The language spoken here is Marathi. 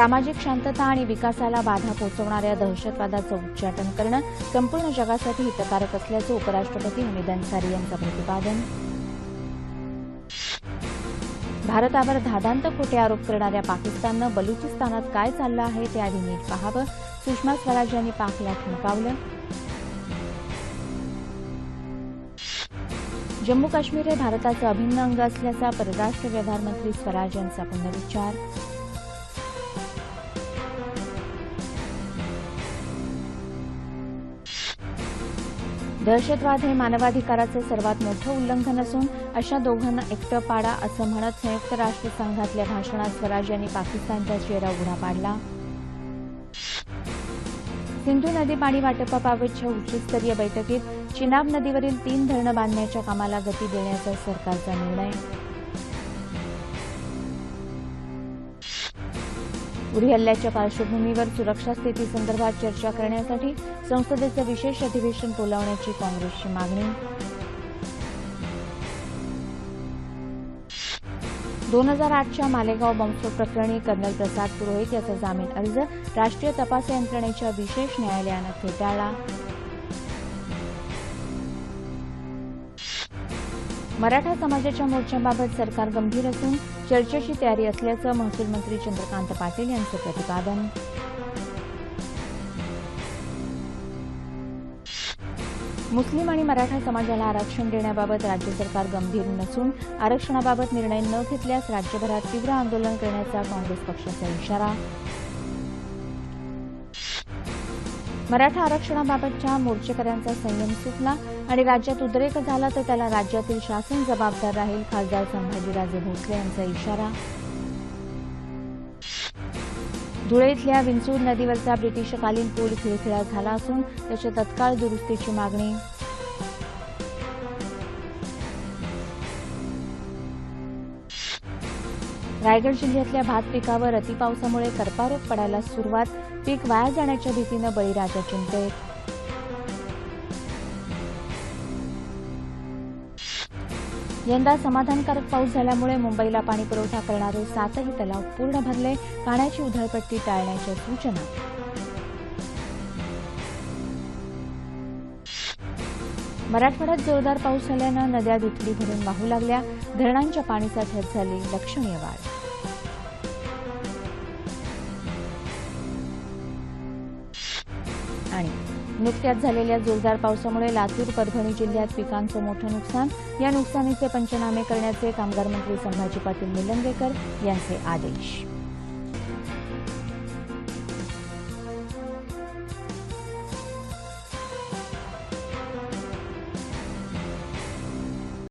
सामाजिक शांतता आणि विकासाला बाधा पोहोचवणाऱ्या दहशतवादाचं उच्चाटन करणं संपूर्ण जगासाठी हितकारक असल्याचं उपराष्ट्रपती हमीद अन्सारी यांचं प्रतिपादन. भारतावर धादांत खोटे आरोप करणाऱ्या पाकिस्ताननं बलुचिस्तानात काय चाललं आहे ते आधी नीट पाहावं. सुषमा स्वराज यांनी पाकला ठणकावलं. जम्मू काश्मीर हे भारताचं अभिन्न अंग असल्याचा परराष्ट्र व्यवहार मंत्री स्वराज यांचा पुनरुच्चार. दहशतवाद हे मानवाधिकाराचं सर्वात मोठं उल्लंघन असून अशा दोघांना एकटं पाडा असं म्हणत संयुक्त राष्ट्र संघातल्या भाषणात स्वराज यांनी पाकिस्तानचा चेहरा उघडा पाडला. सिंधू नदी पाणी वाटपाबाबतच्या उच्चस्तरीय बैठकीत चिनाब नदीवरील तीन धरणं बांधण्याच्या कामाला गती देण्याचा सरकारचा निर्णय उरी हल्ल्याच्या पार्श्वभूमीवर सुरक्षा स्थितीसंदर्भात चर्चा करण्यासाठी संसदेचं विशेष अधिवेशन बोलावण्याची काँग्रेसची मागणी. दोन हजार आठच्या मालेगाव बॉम्बस्फोट प्रकरणी कर्नल प्रसाद पुरोहित याचा जामीन अर्ज राष्ट्रीय तपास यंत्रणेच्या विशेष न्यायालयानं फेटाळला. मराठा समाजाच्या मोर्चाबाबत सरकार गंभीर असून चर्चेची तयारी असल्याचं महसूल मंत्री चंद्रकांत पाटील यांचं प्रतिपादन. मुस्लिम आणि मराठा समाजाला आरक्षण देण्याबाबत राज्य सरकार गंभीर नसून आरक्षणाबाबत निर्णय न घेतल्यास राज्यभरात तीव्र आंदोलन करण्याचा काँग्रेस पक्षाचा इशारा. मराठा आरक्षणाबाबतच्या मोर्चेकऱ्यांचा संयम सुटला आणि राज्यात उद्रेक झाला तर त्याला राज्यातील शासन जबाबदार राहील खासदार संभाजीराजे भोसले यांचा इशारा. धुळे इथल्या विंचूर नदीवरचा ब्रिटिशकालीन पूल खिळखिळा झाला असून त्याच्या तत्काळ दुरुस्तीची मागणी. रायगड जिल्ह्यातल्या भात पिकावर अतिपावसामुळे करपारोग पडायला सुरुवात. पीक वाया जाण्याच्या भीतीनं बळीराजा चिंतेत यंदा समाधानकारक पाऊस झाल्यामुळे मुंबईला पाणी पुरवठा करणारे सातही तलाव पूर्ण भरले. पाण्याची उधळपट्टी टाळण्याच्या सूचना. मराठवाड्यात जोरदार पाऊस झाल्यानं नद्या दुथडी भरून वाहू लागल्या. धरणांच्या पाणीसाठ्यात झाली लक्षणीय वाढ. आणि नुकत्याच झालेल्या जोरदार पावसामुळे लातूर परभणी जिल्ह्यात पिकांचं मोठं नुकसान. या नुकसानीचे पंचनामे करण्याचे कामगार मंत्री संभाजी पाटील निलंगेकर यांचे आदेश.